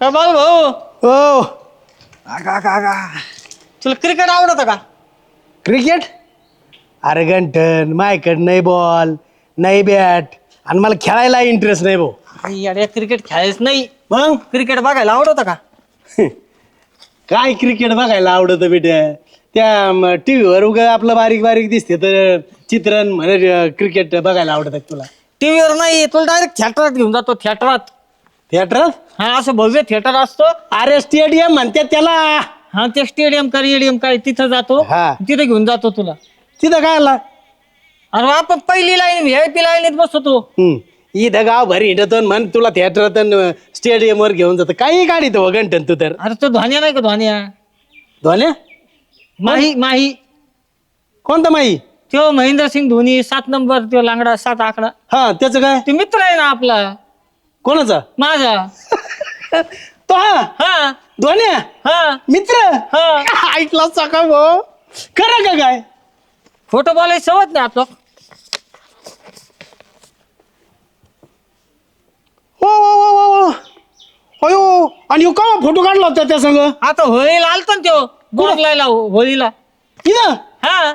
का बाबू भाऊ. ओ आगा आगा आगा. तुला क्रिकेट आवडतं का? क्रिकेट अरे गंठन माझ्याकडे नाही बॉल नाही बॅट आणि मला खेळायला इंटरेस्ट नाही भाऊ. अरे क्रिकेट खेळायच नाही. मग? क्रिकेट बघायला आवडतं का? काय क्रिकेट बघायला आवडतं बेटा त्या टी व्हीवर उगा आपलं बारीक बारीक दिसते तर चित्रण म्हणे क्रिकेट बघायला आवडतं का तुला? टीव्हीवर नाही तुला डायरेक्ट थिएटरात घेऊन जातो थिएटरात थिएटर? हा असं भव्य थिएटर असतो. अरे स्टेडियम म्हणतात त्याला. हा ते स्टेडियम का रेडियम काय तिथं जातो. हा. तिथे घेऊन जातो तुला. तिथं काय आला अरे आपण पहिली लाईन व्ही आय पी लाईनीत बसतो हम्म. इथं गाव भरी हिंडतो आणि म्हण तुला थिएटरात स्टेडियम वर घेऊन जातं. काही गाडी तो गंठन तू तर. अरे तो धोन्या नाही का धोन्या? धोने माही माही. कोणता माई तो महेंद्र सिंग धोनी सात नंबर तो लांगडा सात आकडा. हा त्याचं काय? ते मित्र आहे ना आपला. कोणाचा? माझा. तो हा? हा. धोन्या हा. मित्र? हा. ऐकला सकाळ भाऊ? खरं का काय? फोटो बोलायची सवत नाही आपलं. हो हो हो हो हो. अयो आणि का फोटो काढला होता त्या संग? आता होळीला आलता ना त्यो. बोंबलायला होळीला. इथं? हा.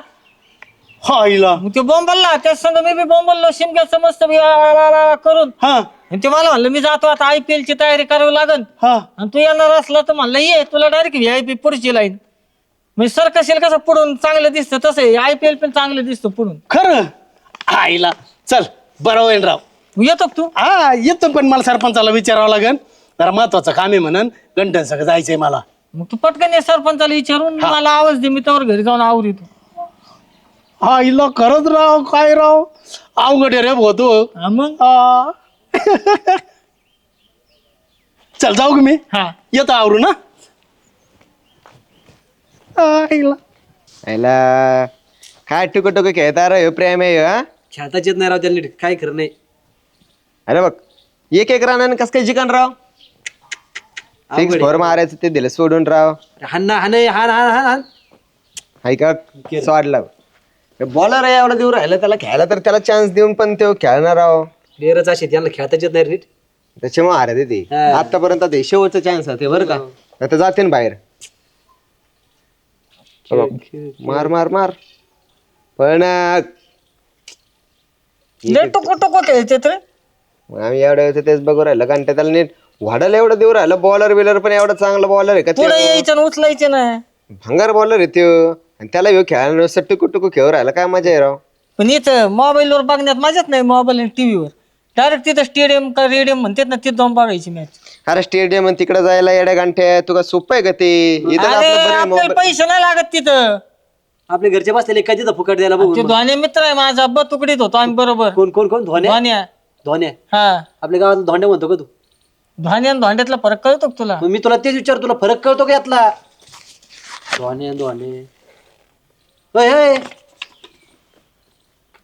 हा इला. मग ते बोंबलला. त्या संग मी बी बोंबललो. शिमग्याचं मस्त बी आ- आ- आ- आ- करून. हा. आणि ते मला म्हणलं मी जातो आता आयपीएल ची तयारी करावी लागन. हा. आणि तू येणार असला तर म्हणलं ये तुला डायरेक्ट व्ही आय पी पुढची लाईन म्हणजे सरकशील कसं पुढून चांगलं दिसतं तसं आयपीएल पण चांगलं दिसतं पुढून. खरं? आईला चल बरं होईल राव. येतो का तू? हा येतो पण मला सरपंचाला विचारावं लागेल जरा महत्वाचं काम आहे म्हणून गंटन सगळं जायचंय मला. मग तू पटकन ये सरपंचाला विचारून मला आवाज दे मी त्यावर घरी जाऊन आवरितो हा इला खरंच राव काय राव? अवघड आहे रे होतो हा मग? चल जाऊ का मी. हा. येतो आवरू ना आईला. याला काय टुक टुक खेळता रे ह्यो प्रेम आहे ह्यो, हा? खेळताच येत नाही राव त्यांनी काय खरं नाही. अरे बघ एक एक रनानं कस काय जिकन राव? सिक्स फोर मारायचं ते दिलं सोडून राव. हान ना हान हान हान हान हान. हाय का सोडला. बॉलर आहे एवढा देऊ राहिला त्याला खेळायला तर त्याला चान्स देऊन पण तो खेळणार राव. प्लेयरच असे त्यांना खेळताच येत नाही नीट. त्याच्यामुळे ते हा. आतापर्यंत ते शेवटचा चान्स आहे ते बरं का? आता जाते ना बाहेर. हे. मार मार मार. पण लय टोको टोको खेळते रे आम्ही एवढ्या वेळेस तेच बघू राहिलं कारण ते त्याला नीट वाढायला एवढं देऊ राहिलं. बॉलर बिलर पण एवढा चांगला बॉलर आहे का ते? पुढे यायचं आणि उचलायचं ना. भंगार बॉलर आहे त्यो. आणि त्याला ह्यो खेळायला नुसतं टुकू टुकू खेळू राहिला. काय मजा आहे राव? पण इथं मोबाईलवर बघण्यात मजाच नाही मोबाईल आणि टीव्हीवर डायरेक्ट तिथं स्टेडियम का रेडियम म्हणतात ना तिथं जाऊन बघायची मॅच अरे स्टेडियम आणि तिकडे जायला येड्या गांठ्या तुका सोपं आहे का ते? इथं अरे आपलं बरं आहे आपल्याला. पैसे नाही लागत तिथं. आपले घरचे बसलेले काय तिथं फुकट द्यायला बघू ते धोने मित्र आहे माझा ब तुकडीत होतो आम्ही बरोबर. कोण कोण कोण? धोन्या? धोन्या. धोन्या. हा. आपल्या गावात धोंड्या म्हणतो का तू? धोन्या आणि धोंड्यातला फरक कळतो का तुला? मग मी तुला तेच विचार तुला फरक कळतो का यातला? धोने धोने होय होय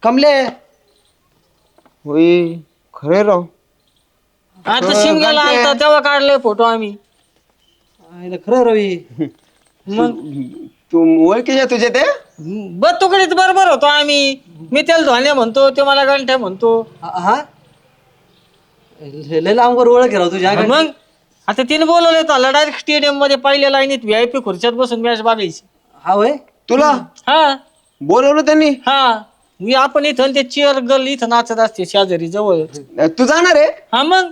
कमले. होय खरे राव. आता शिमग्याला आलता तेव्हा काढले फोटो आम्ही. आईला खरं रवी. मग? तू ओळखीचे तुझे ते? ब तुकडीत बरोबर होतो आम्ही. मी त्याला धोन्या म्हणतो ते मला गंठ्या म्हणतो. हा हा? लय लांबवर ओळख आहे राव तुझ्या मग? आता तिने बोलवले तर डायरेक्ट स्टेडियममध्ये पहिल्या लाईनीत व्हीआयपी खुर्च्यात बसून मॅच बघायची. हा होय? तुला? हा. बोलवलं त्यांनी? हा. मी आपण इथं ते चेअर गर्ल इथं नाचत असते शेजारी जवळ. तू जाणार आहे? हा मग.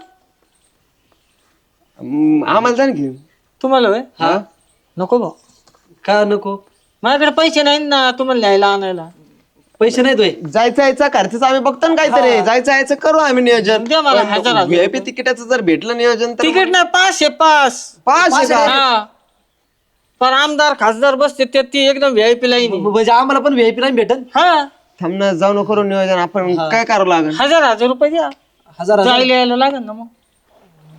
आम्हाला जाण की तुम्हाला होय? हा. नको भाऊ. का नको? माझ्याकडे पैसे नाही ना तुम्हाला न्यायला आणायला. पैसे नाही जायचं यायचं खर्चच आम्ही बघतो ना काहीतरी. जायचं यायचं करू आम्ही नियोजन. द्या मला हजार हजार. व्हीआयपी तिकिटाचं जर भेटलं नियोजन तर तिकीट नाही पास आहे पास पाच आहे का? हा. पण आमदार खासदार बसते ते ती एकदम व्हीआयपी लाईन आहे. म्हणजे आम्हाला पण व्हीआयपी नाही भेटन हा. थांब ना जाऊ नको करू नियोजन. आपण काय करावं लागेल हजार हजार रुपये द्या. हजार हजार. जायला यायला लागेल ना मग.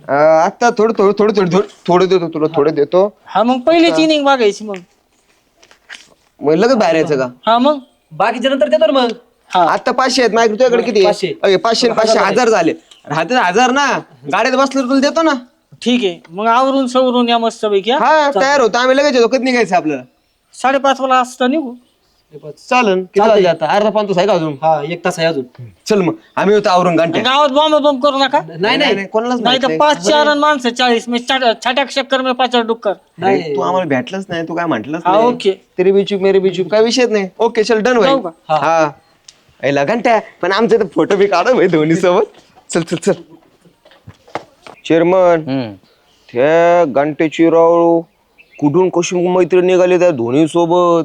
अं, आता थोडं थोडं थोडं थोडं थोडं थोडं देतो तुला थोडं देतो. हा मग पहिलीच इनिंग बघायची मग. मग लगेच बाहेर यायचं का? हा मग. बाकीच्या नंतर देतो ना मग. हा. आता पाचशे आहेत माझ्या तुझ्याकडे किती आहे? पाचशे. अगे, पाचशे आणि पाचशे हजार झाले. राहते हजार ना. गाडीत बसलं तर तुला देतो ना. ठीक आहे. मग आवरून सवरून या मस्त पैकी हा तयार होतो. आम्ही लगेच येतो. कधी निघायचं आपल्याला? साडेपाच वाला असता निघू. चालन किती. वाजले आता? अर्धा पाऊन तास आहे का अजून? हा एक तास आहे अजून. चल मग आम्ही होतो आवरून घंटे गावात बॉम्ब बॉम्ब करू नका. नाही नाही कोणालाच नाही. तर पाच चार आणि माणसं चाळीस. मी छटाक शक्कर मी पाच डुक्कर नाही. तू आम्हाला भेटलंच नाही तू काय म्हटलंच हा, नाही. ओके. तेरी बिचूप मेरी बिचूप काय विषयच नाही. ओके चल डन जाऊ भाई का? हा. ऐला घंट्या पण आमचे तर फोटो बी काढा भाई धोनी सोबत. चल चल चल. चेअरमन त्या घंटेची राव कुठून कशी मैत्री निघाली त्या धोनी सोबत?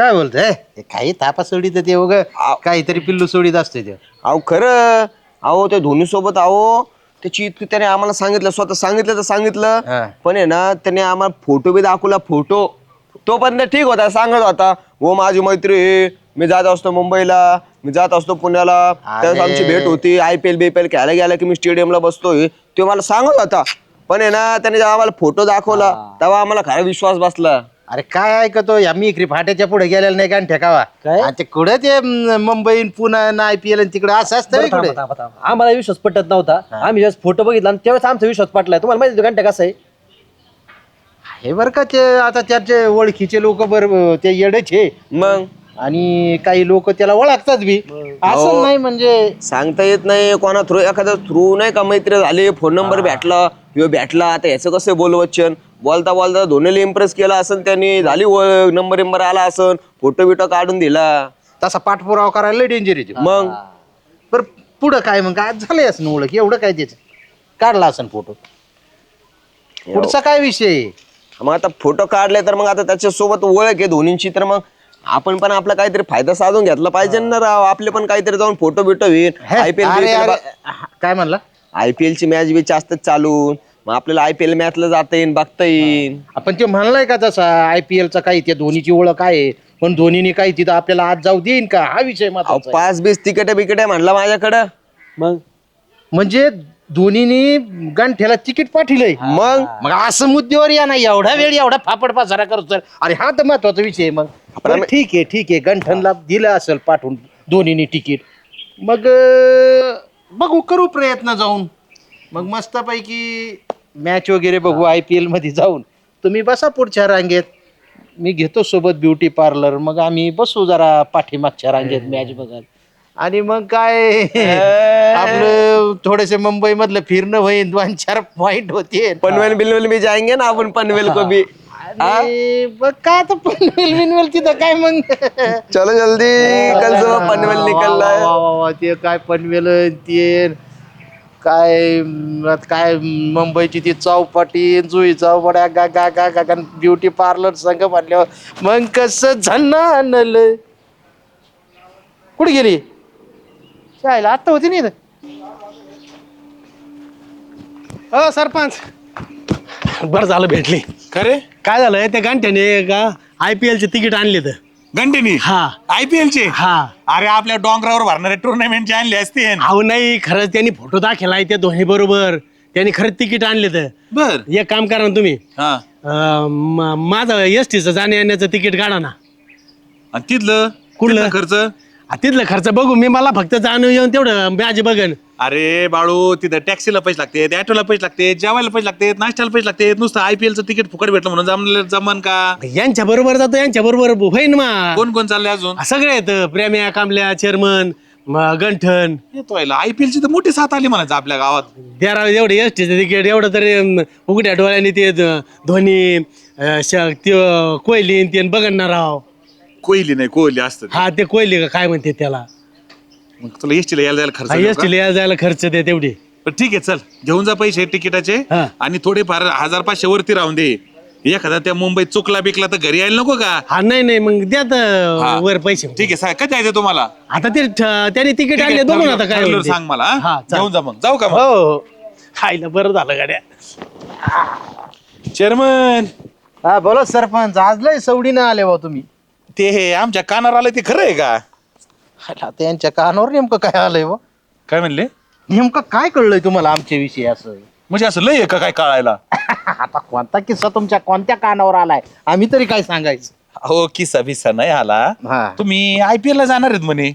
काय बोलतोय? ते काही तापा सोडीत ते उग. काहीतरी पिल्लू सोडीत असते ते. अहो खरं. अहो त्या धोनी सोबत अहो त्याची इतकी त्याने आम्हाला सांगितलं स्वतः सांगितलं तर हा. सांगितलं पण आहे ना त्याने आम्हाला फोटो बी दाखवला फोटो. तो पण ठीक होता सांगत होता. हो माझी मैत्री आहे. मी जात असतो मुंबईला. मी जात असतो पुण्याला. त्यावेळेस आमची भेट होती. आय पी एल बीपीएल खेळायला गेला की मी स्टेडियमला बसतोय. तो मला सांगत होता. पण आहे ना त्याने जेव्हा आम्हाला फोटो दाखवला तेव्हा आम्हाला खरा विश्वास बसला. अरे काय ऐकतो या मी इकडे फाट्याच्या पुढे गेलेला नाही का ठेकावा? काय? आणि ते कुठे ते म, Mumbai Pune I P L तिकडे असं असतं बरं, इकडे. थांबा, थांबा, थांबा. आम्हाला विश्वास पटत नव्हता. आम्ही जेव्हा फोटो बघितला आणि त्यावेळेस आमचा विश्वास पटलाय तुम्हाला माहिती घंटा कसं आहे? हे बरं का ते आता त्याचे ओळखीचे लोक बर ते येडेच आहे मग? आणि काही लोक त्याला ओळखतात बी. असं नाही म्हणजे सांगता येत नाही कोणा थ्रू एखाद्या थ्रू नाही का मैत्री झाली फोन नंबर भेटला किंवा भेटला आता याचं कसं बोल वचन बोलता बोलता दोन्हीला इम्प्रेस केला असन त्यांनी झाली नंबर नंबर आला असन फोटो बिटो काढून दिला. तसा पाठपुरावा करायला डेंजर येते मग? बरं पुढं काय मग? काय झालंय असं ओळख एवढं काय त्याचं? काढला असन फोटो पुढचा काय विषय? आहे? मग आता फोटो काढले तर मग आता त्याच्या सोबत ओळख आहे धोनींची तर मग आपण पण आपला काहीतरी फायदा साधून घेतला पाहिजे ना राव. आपले पण काहीतरी जाऊन फोटो बिटो होईल. हे, अरे, अरे, आयपीएल काय म्हणला? आयपीएल ची मॅच बी जास्त चालू. मग आपल्याला आयपीएल मॅचला जाता येईल बघता येईल आपण ते म्हणलाय का तसा आय पी एलचा काही त्या धोनीची ओळख आहे पण धोनीने काही तिथं आपल्याला आज जाऊ देईन का? हा विषय अहो, आहे. पाच बीस तिकीट बिकीट म्हणला माझ्याकडं. मग? म्हणजे धोनीने गंठ्याला तिकीट पाठवलंय मग? मग असं मुद्द्यावर या नाही एवढा वेळ एवढा फापड पासारा करतो अरे हा तर महत्त्वाचा विषय आहे मग. ठीक आहे ठीक आहे. गंठनला दिलं असेल पाठवून धोनीने तिकीट. मग अं, बघू करू प्रयत्न जाऊन. मग मस्तपैकी मॅच वगैरे बघू आय पी मध्ये जाऊन. तुम्ही बसा पुढच्या रांगेत. मी घेतो सोबत ब्युटी पार्लर मग आम्ही बसू जरा पाठीमागच्या रांगेत मॅच बघत आणि मग काय? आपलं थोडेसे मुंबई मधलं फिरणं होईल दोन चार पॉइंट होते पनवेल बिलवेल भी जाएंगे ना अपन पनवेल को भी मग काय आता पनवेल बिनवेल तिथं काय मग? चलो जल्दी. कल सुबह पनवेल निकल रहा वा, वा, वा, ते काय पनवेल ते काय आता काय मुंबईची ती चौपाटी जुई चौपाट्या गा गा गा गा गा ब्युटी पार्लर संघ म्हणल्यावर मग कसं झन्नानल कुठे गेली? शाळेला आत्ता होती नाही अ सरपंच. बरं झालं भेटली. खरे? काय झालंय त्या गांठ्याने का आय पी एलचे तिकीट आणले तर? घंटेनी हा. आयपीएल चे हा. अरे आपल्या डोंगरावर भरणारे टुर्नामेंटचे आणले असते. अहो नाही खरंच त्यांनी फोटो दाखवलाय त्या दोन्ही बरोबर. त्यांनी खरंच तिकीट आणले तर. बर. एक काम करा ना तुम्ही. हा. अं, म- माझं एस टीचं जाण्या येण्याचं तिकीट काढा ना. आणि तिथलं? कुठलं? तिथलं खर्च? आ, तिथलं खर्च बघू. मी मला फक्त जाणं येऊन तेवढं मॅच बघन. अरे बाळू तिथं टॅक्सीला पैसे लागते ऑटोला पैसे लागते जेवायला पैसे लागते नाश्त्याला पैसे लागते नुसतं आयपीएल चं तिकीट फुकट भेटलं म्हणून जमलं जमन का? यांच्या बरोबर जातो यांच्या बरोबर होईन मा. कोण कोण चाललंय अजून? सगळे आहेत प्रेम्या कांबल्या चेअरमन गंठन. येतो आयपीएल ची तर मोठी साथ आली म्हणायचं आपल्या गावात. द्यारा एवढं एस टीचं तिकीट एवढं तरी अं, उघड्या डोळ्याने ते धोनी अं, श- ते अं, कोहली आणि ते बघन ना राव कोहली नाही कोहली असतं ते. हा ते कोहली का काय म्हणते त्याला? मग तुला एसटीला यायला जायला खर्च एस टीला यायला जायला खर्च दे तेवढी. पण ठीक आहे चल. घेऊन जा पैसे तिकिटाचे हा. आणि थोडेफार हजार पाचशे वरती राहून दे. एखादा त्या मुंबईत चुकला बिकला तर घरी यायला नको का? हा नाही नाही मग द्या तर. वर पैसे. ठीक आहे सा- कधी तुम्हाला? आता ते ठ- त्याने तिकीट ठीक आहे, आणले बघू ना आता काय ठरलं होईल ते. सांग मला हा? हा, चालेल. घेऊन जा मग. जाऊ का हो मग? हो खायला बरं झालं गाड्या. चेअरमन. हा बोला सरपंच आज लय सवडीनं आले बा तुम्ही. ते हे आमच्या कानावर आलं ते खरं आहे का? त्यांच्या कानावर नेमकं काय आलंय बा? काय म्हणले? नेमकं काय कळलंय तुम्हाला आमच्या विषयी असं? म्हणजे असं लय आहे का काय कळायला? आता कोणता किस्सा तुमच्या कोणत्या कानावर आलाय? आम्ही तरी काय सांगायचं? हो किस्सा बिस्सा नाही आला. हा. तुम्ही आयपीएल ला जाणार आहेत म्हणे.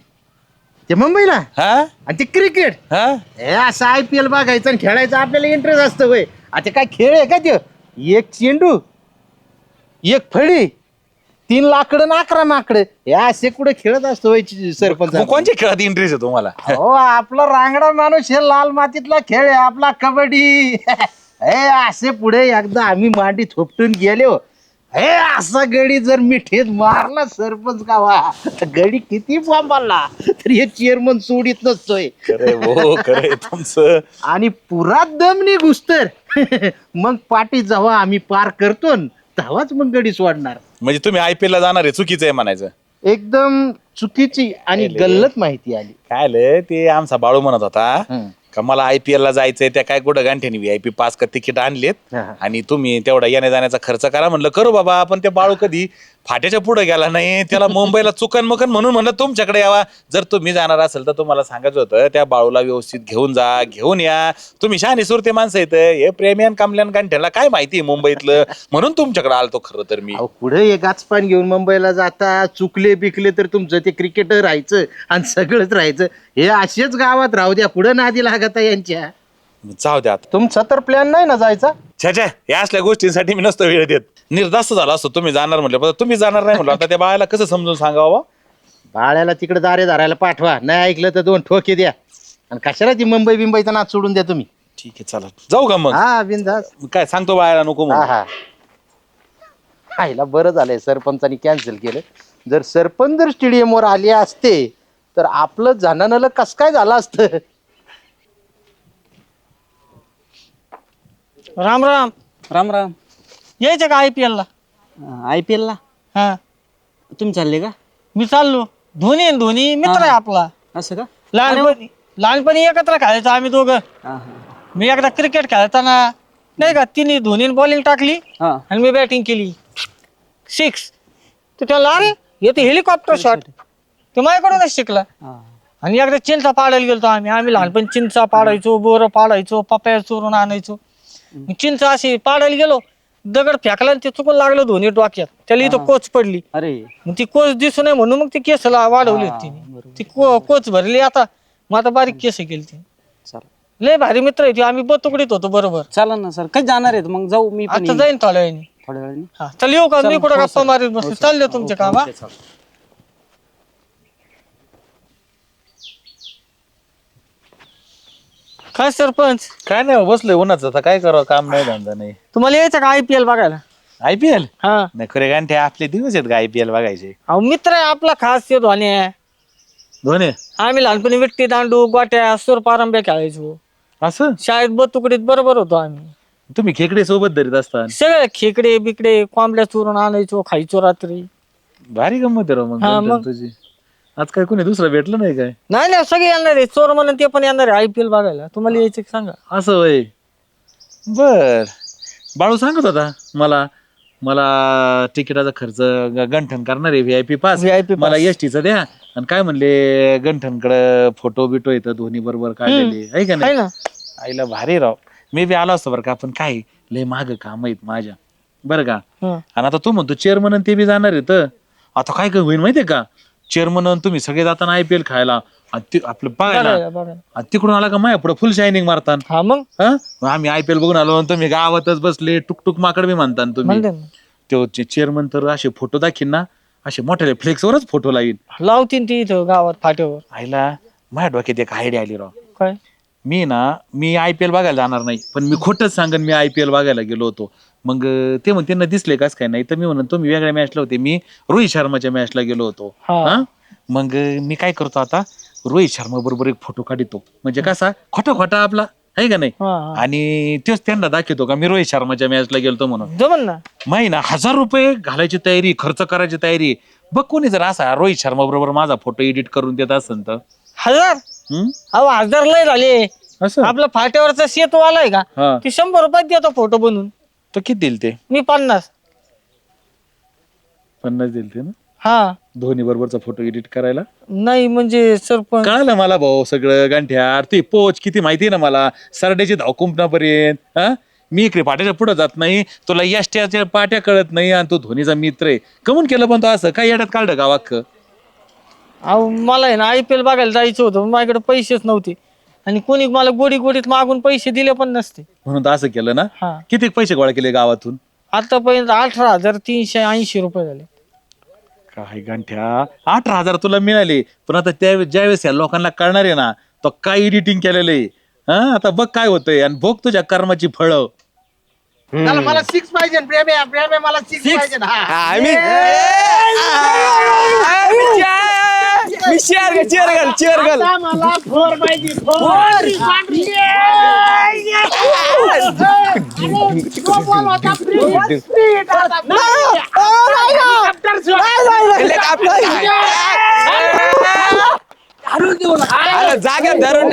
ते मुंबईला? हा? आणि ते क्रिकेट? हा? हे असं आय पी एल बघायचं आणि खेळायचं आपल्याला इंटरेस्ट असतं होय आता काय खेळ आहे का ते? एक चेंडू एक फळी तीन लाकडं ना अकरा माकडं हे असे कुठे खेळत असतो होय सरपंच मग कोणत्या खेळात इंटरेस्ट आहे तुम्हाला? हो आपला रांगडा माणूस हे लाल मातीतला खेळ आहे आपला कबड्डी. हे असे पुढे एकदा आम्ही मांडी थोपटून गेलो. हे असा गडी जर मिठीत मारला सरपंच गावा गडी किती बोंबाला. तर हे चेअरमन सोडीत नसतोय. खरे हो खरे तुमचं. आणि पुरा दमनी घुसतर मग पाठी जेव्हा आम्ही पार करतो न, तेव्हाच मग गडी सोडणार. म्हणजे तुम्ही आयपीएल ला जाणार आहे चुकीचं आहे म्हणायचं. एकदम चुकीची आणि गल्लत माहिती आली. काय आलं ते आमचा बाळू म्हणत होता. का मला आयपीएल ला जायचंय त्या काय कुठं गांठ्यानी व्हीआयपी पास का तिकीट आणलेत. हा. आणि तुम्ही तेवढा येण्या जाण्याचा खर्च करा म्हणलं करू बाबा पण ते बाळू कधी फाट्याच्या पुढे गेला नाही त्याला मुंबईला चुकन मकन म्हणून म्हणलं तुमच्याकडे यावा. जर तुम्ही जाणार असेल तर तुम्हाला सांगायचं होतं त्या बाळूला व्यवस्थित घेऊन जा घेऊन या. तुम्ही शहाणी सुरते माणसं येत हे प्रेमियान कामल्यान गांठ्याला काय माहिती आहे मुंबईतलं? म्हणून तुमच्याकडे आलतो खरं तर मी. अहो पुढे एक गाचपान घेऊन मुंबईला जाता चुकले बिकले तर तुमचं ते क्रिकेटर राहायचं आणि सगळंच राहायचं. हे असेच गावात राहू द्या पुढे नादी लागता यांच्या. जाऊ द्या आता. तुमचा तर प्लॅन नाही ना जायचा? छे छे या असल्या गोष्टींसाठी मी नसतो वेळ देत. निर्धास्त झाला असतो तुम्ही जाणार म्हटलं. पण तुम्ही जाणार नाही म्हटलं. आता त्या बाळाला कसं समजून सांगावं बाळ्याला तिकडे दारे धरायला पाठवा. नाही ऐकलं तर दोन ठोके द्या. आणि कशाला ती मुंबई बिंबईचा नाच सोडून द्या तुम्ही? ठीक आहे चला. जाऊ का मग? हा बिंदास. काय सांगतो बाळाला नको हा म्हणून. हा आईला बरं झालंय सरपंचानी कॅन्सल केलं. जर सरपंच जर स्टेडियमवर आले असते तर आपलं जाणं कस काय झालं असतं? राम राम. राम राम. यायचं का आयपीएल ला? आय पी एलला हा. तुम्ही चालले का? मी चाललो. धोनी आहे ना धोनी? मित्र आहे आपला. असं का? लहानपणी लहानपणी एकत्र खेळायचो आम्ही दोघं. हा हा मी एकदा क्रिकेट खेळताना नाही का तिने धोनीने बॉलिंग टाकली हा. आणि मी बॅटिंग केली. सिक्स तर त्याला अरे येते हेलिकॉप्टर शॉट ते माझ्याकडूनच शिकला. हा. आणि एकदा चिंचा पाडायला गेलतो आम्ही. आम्ही लहानपणी चिंचा पाडायचो बोरं पाडायचो पपया चोरून आणायचो. मी चिंच अशी पाडायला गेलो दगड फेकला आणि ते चुकून लागलं दोन्ही डोक्यात. त्याला इथं कोच पडली. अरे. मग ती कोच दिसू नये म्हणून मग ती केस ला- वाढवली होती तिने. ती को- कोच भरली आता. मग आता बारीक केस केली ती. चला. लय भारी मित्र आहे ती. आम्ही बतुकडीत होतो बरोबर. चला ना सर. कधी जाणार आहेत? मग जाऊ. मी पण आता येईन. जाईन थोड्या वेळाने. थोड्या वेळाने? हा चल येऊ का? मी कुठं गप्पा मारीत बसतो. चालले तुमचे काम हा. काय सरपंच? काय नाही हो, बसलोय उन्हाचं. आता काय करावं काम नाही धंदा नाही. तुम्हाला यायचं का आयपीएल बघायला? आयपीएल हा. नाही खरे गांठे आपले दिवस आहेत का आयपीएल बघायचे? अहो मित्र आहे आपला खास ते धोनी आहे दोन्ही आम्ही लहानपणी विट्टी दांडू गोट्या सूर पारंब्या खेळायचो. असं? शाळेत बतुकडीत बरोबर होतो आम्ही. तुम्ही खेकडे सोबत धरीत असता. सगळे खेकडे बिकडे कोंबड्या चोरून आणायचो खायचो रात्री. भारी गंमत आहे राव मग हा, गंठन मग. तुझी. आज काय कोणी दुसरं भेटलं नाही काय? नाही नाही सगळे येणार आहे. चोर म्हणून ते पण येणार आहे. आयपीएल बघायला. तुम्हाला यायचं का सांगा? असं वय बर. बाळू सांगत होता मला मला तिकिटाचा खर्च ग- गंठन करणार आहे व्हीआयपी पास VIP pass. मला एस टीचा द्या. आणि काय म्हणले गंठनकडे फोटो बिटो येतं दोन्ही बरोबर काढलेले. आहे का आहे नाही ना? आईला भारी राव. मी बी आलो असतो बरं का पण काय लय माग काम आहेत माझ्या. बरं का? हं. आणि आता तू म्हणतो चेअरमन ते बी जाणार आहेत. आता काय काय होईल माहितीये का? चेअरमन तुम्ही सगळे जाताना आयपीएल खायला. आणि ते आपलं बघायला, बघायला बघायला. आणि तिकडून आला का माया पुढे फुल शायनिंग मारतान? हा मग? हा? मग आम्ही आयपीएल बघून आलो आणि तुम्ही गावातच बसले टुकटुक माकड बी म्हणता तुम्ही. म्हणते ना. तो चेअरमन तर असे फोटो दाखीन ना असे मोठ्या फ्लेक्सवरच फोटो लावीन. लावतीन ती इथं गावात फाट्यावर. आईला माझ्या डोक्यात एक आयडिया आली राव. काय? मी ना मी आय पी एल बघायला जाणार नाही पण मी खोटंच सांगन मी आय पी एल बघायला गेलो होतो. मग ते म्हणते त्यांना दिसले काच काय? नाही तर मी म्हणून तुम्ही वेगळ्या मॅचला होते. मी रोहित शर्माच्या मॅचला गेलो होतो. हा. हा? मग मी काय करतो आता? रोहित शर्मा बरोबर एक फोटो काढतो. म्हणजे कसा? खोटा खोटा आपला. आहे का नाही? हा, हा. आणि तेच त्यांना दाखवतो का? मी रोहित शर्माच्या मॅचला गेलतो म्हणून. जमन ना. महिना हजार रुपये घालायची तयारी खर्च करायची तयारी. बघ कोणी जर असा रोहित शर्मा बरोबर माझा फोटो एडिट करून देत असेल तर. हजार? हम्म? अहो हजार लय झाले. असं? आपला फाट्यावरचा सेतू आलाय का? हा. ते शंभर रुपयात देतो फोटो बनवून. तर किती दिल ते? मी पन्नास. पन्नास दिल ते ना? हा. धोनी बरोबरचा फोटो एडिट करायला? नाही म्हणजे सरपंच कळालं मला भाऊ सगळं गांठ्यार ते पोच किती माहिती ना मला? सरड्याची धाव कुंपणापर्यंत हा? मी इकडे पाट्याच्या पुढे जात नाही. तुला यष्ट्याच्या पाट्या कळत नाही आणि तो धोनीचा मित्र आहे. कमून केलं पण तो असं? काय येड्यात काढलं गावाक अहो मला आहे ना आयपीएल बघायला जायचं होतं. माझ्याकडे पैसेच नव्हते. आणि कोणी मला गोडी गोडीत मागून पैसे दिले पण नसते म्हणून तर असं केलं ना हा किती पैसे गोळा केले गावातून आतापर्यंत अठरा हजार तीनशे ऐंशी रुपये झाले काय गंठ्या अठरा हजार तुला मिळाले पण आता त्या ज्यावेळेस या लोकांना कळणार आहे ना तो काय एडिटिंग केलेलं आहे हा आता बघ काय होतंय आणि बघ तुझ्या कर्माची फळं चला, मला सिक्स पाहिजे प्रेम आहे प्रेम आहे मला सिक्स पाहिजे हा आम्ही मी शेअर घे चेअर घाल चेअर घाल जागा धरून